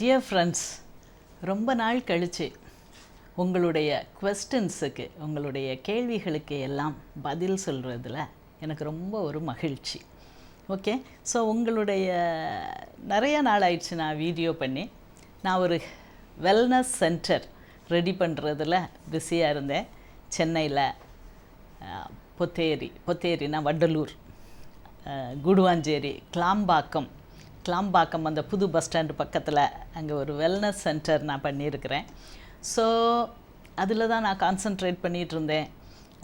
Dear friends ரொம்ப நாள் கழித்து உங்களுடைய கொஸ்டின்ஸுக்கு உங்களுடைய கேள்விகளுக்கு எல்லாம் பதில் சொல்கிறதுல எனக்கு ரொம்ப ஒரு மகிழ்ச்சி. ஓகே ஸோ உங்களுடைய நிறைய நாள் ஆயிடுச்சு நான் வீடியோ பண்ணி. நான் ஒரு வெல்னஸ் சென்டர் ரெடி பண்ணுறதுல பிஸியாக இருந்தேன். சென்னையில் பொத்தேரி பொத்தேரினா வண்டலூர் குடுவாஞ்சேரி கிளாம்பாக்கம் கிளாம்பாக்கம் அந்த புது பஸ் ஸ்டாண்டு பக்கத்தில் அங்கே ஒரு வெல்னஸ் சென்டர் நான் பண்ணியிருக்கிறேன். ஸோ அதில் தான் நான் கான்சென்ட்ரேட் பண்ணிகிட்டு இருந்தேன்.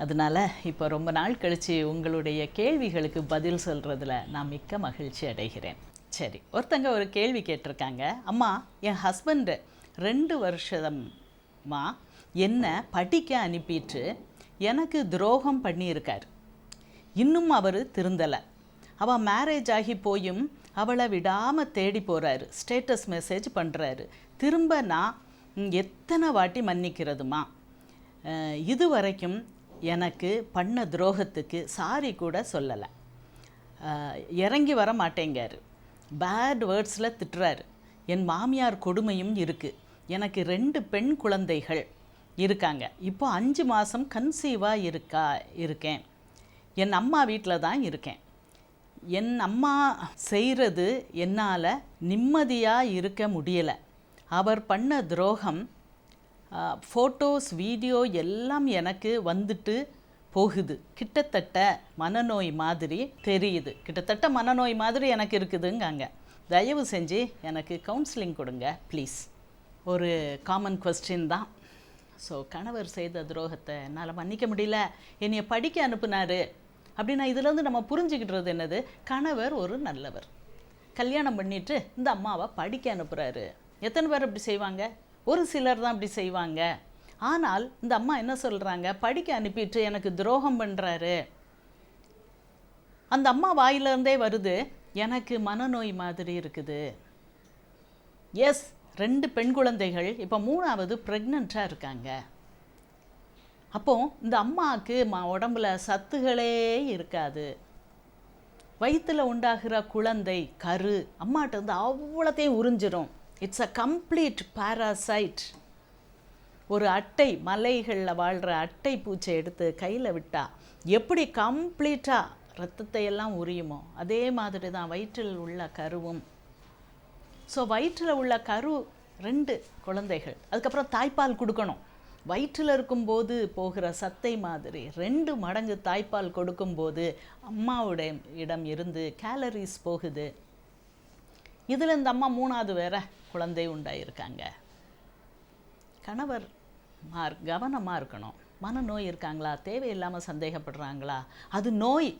அதனால் இப்போ ரொம்ப நாள் கழித்து உங்களுடைய கேள்விகளுக்கு பதில் சொல்கிறதுல நான் மிக்க மகிழ்ச்சி அடைகிறேன். சரி ஒருத்தங்க ஒரு கேள்வி கேட்டிருக்காங்க. அம்மா என் ஹஸ்பண்டு ரெண்டு வருஷமா என்ன படிக்க அனுப்பிட்டு எனக்கு துரோகம் பண்ணியிருக்கார். இன்னும் அவர் திருந்தலை. அவள் மேரேஜ் ஆகி போயும் அவளை விடாமல் தேடி போகிறாரு ஸ்டேட்டஸ் மெசேஜ் பண்ணுறாரு திரும்ப நான் எத்தனை வாட்டி மன்னிக்கிறதுமா? இது வரைக்கும் எனக்கு பண்ண துரோகத்துக்கு சாரி கூட சொல்லலை. இறங்கி வர மாட்டேங்காரு பேட் வேர்ட்ஸில் திட்டுறாரு. என் மாமியார் கொடுமையும் இருக்குது எனக்கு ரெண்டு பெண் குழந்தைகள் இருக்காங்க. இப்போ அஞ்சு மாதம் கன்சீவாக இருக்கா இருக்கேன். என் அம்மா வீட்டில் தான் இருக்கேன். என் அம்மா செய்கிறது என்னால் நிம்மதியாக இருக்க முடியலை. அவர் பண்ண துரோகம் ஃபோட்டோஸ் வீடியோ எல்லாம் எனக்கு வந்துட்டு போகுது. கிட்டத்தட்ட மனநோய் மாதிரி தெரியுது. கிட்டத்தட்ட மனநோய் மாதிரி எனக்கு இருக்குதுங்காங்க. தயவு செஞ்சு எனக்கு கவுன்சிலிங் கொடுங்க ப்ளீஸ் ஒரு காமன் கொஸ்டின் தான். ஸோ கணவர் செய்த துரோகத்தை என்னால் மன்னிக்க முடியல. என்னைய படிக்க அனுப்புனார். அப்படின்னா இதுலேருந்து நம்ம புரிஞ்சுக்கிட்டுறது என்னது? கணவர் ஒரு நல்லவர். கல்யாணம் பண்ணிட்டு இந்த அம்மாவை படிக்க அனுப்புகிறாரு எத்தனை பேர் இப்படி செய்வாங்க? ஒரு சிலர் தான் அப்படி செய்வாங்க. ஆனால் இந்த அம்மா என்ன சொல்கிறாங்க படிக்க அனுப்பிட்டு எனக்கு துரோகம் பண்ணுறாரு அந்த அம்மா வாயிலிருந்தே வருது எனக்கு மனநோய் மாதிரி இருக்குது. எஸ் ரெண்டு பெண் குழந்தைகள் இப்போ மூணாவது ப்ரெக்னெண்ட்டாக இருக்காங்க. அப்போ இந்த அம்மாவுக்கு மா உடம்புல சத்துகளே இருக்காது. வயிற்றில் உண்டாகிற குழந்தை கரு அம்மாட்ட இருந்து அவ்வளோத்தையும் உறிஞ்சிரும். இட்ஸ் அ கம்ப்ளீட் பாராசைட் ஒரு அட்டை மலைகளில் வாழ்கிற அட்டை பூச்சை எடுத்து கையில் விட்டா எப்படி கம்ப்ளீட்டாக ரத்தத்தை எல்லாம் உரியுமோ அதே மாதிரி தான் வயிற்றில் உள்ள கருவும். ஸோ வயிற்றில் உள்ள கரு ரெண்டு குழந்தைகள். அதுக்கப்புறம் தாய்ப்பால் கொடுக்கணும். வயிற்றில் இருக்கும்போது போகிற சத்தை மாதிரி ரெண்டு மடங்கு தாய்ப்பால் கொடுக்கும்போது அம்மாவுடைய இடம் இருந்து கேலரிஸ் போகுது. இதில் இந்த அம்மா மூணாவது வேற குழந்தை உண்டாயிருக்காங்க. கணவர் மார் கவனமாக இருக்கணும். மனநோய் இருக்காங்களா? தேவையில்லாமல் சந்தேகப்படுறாங்களா? அது நோய்.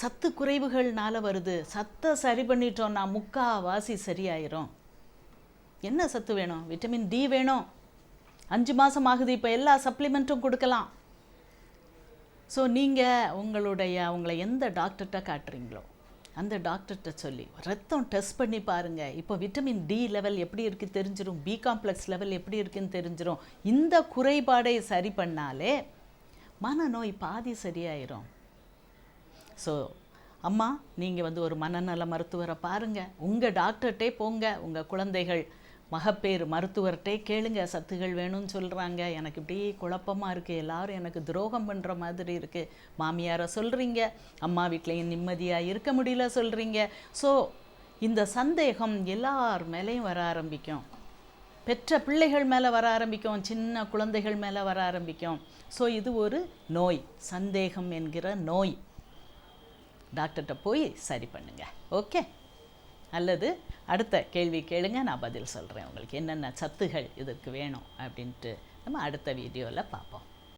சத்து குறைவுகள்னால வருது. சத்தை சரி பண்ணிட்டோம்னா முக்காவாசி சரியாயிரும். என்ன சத்து வேணும்? விட்டமின் டி வேணும்? அஞ்சு மாதம் ஆகுது இப்போ எல்லா சப்ளிமெண்ட்டும் கொடுக்கலாம். ஸோ நீங்கள் உங்களுடைய உங்களை எந்த டாக்டர்கிட்ட காட்டுறீங்களோ அந்த டாக்டர்கிட்ட சொல்லி ரத்தம் டெஸ்ட் பண்ணி பாருங்கள் இப்போ விட்டமின் டி லெவல் எப்படி இருக்குது தெரிஞ்சிடும் பி காம்ப்ளெக்ஸ் லெவல் எப்படி இருக்குன்னு தெரிஞ்சிடும் இந்த குறைபாடை சரி பண்ணாலே மனநோய் பாதி சரியாயிரும். ஸோ அம்மா நீங்கள் வந்து ஒரு மனநல மருத்துவரை பாருங்கள் உங்கள் டாக்டர்கிட்டே போங்க. உங்கள் குழந்தைகள் மகப்பேறு மருத்துவர்கிட்டே கேளுங்க சத்துகள் வேணும்னு சொல்கிறாங்க எனக்கு இப்படி குழப்பமாக இருக்குது எல்லாரும் எனக்கு துரோகம் பண்ணுற மாதிரி இருக்குது மாமியாரை சொல்கிறீங்க அம்மா வீட்லேயும் நிம்மதியாக இருக்க முடியல சொல்கிறீங்க ஸோ இந்த சந்தேகம் எல்லார் மேலேயும் வர ஆரம்பிக்கும். பெற்ற பிள்ளைகள் மேலே வர ஆரம்பிக்கும். சின்ன குழந்தைகள் மேலே வர ஆரம்பிக்கும். ஸோ இது ஒரு நோய். சந்தேகம் என்கிற நோய். டாக்டர்கிட்ட போய் சரி பண்ணுங்கள் ஓகே அல்லது அடுத்த கேள்வி கேளுங்க நான் பதில் சொல்கிறேன் உங்களுக்கு என்னென்ன சத்துகள் இதற்கு வேணும் அப்படின்ட்டு நம்ம அடுத்த வீடியோவில் பார்ப்போம்.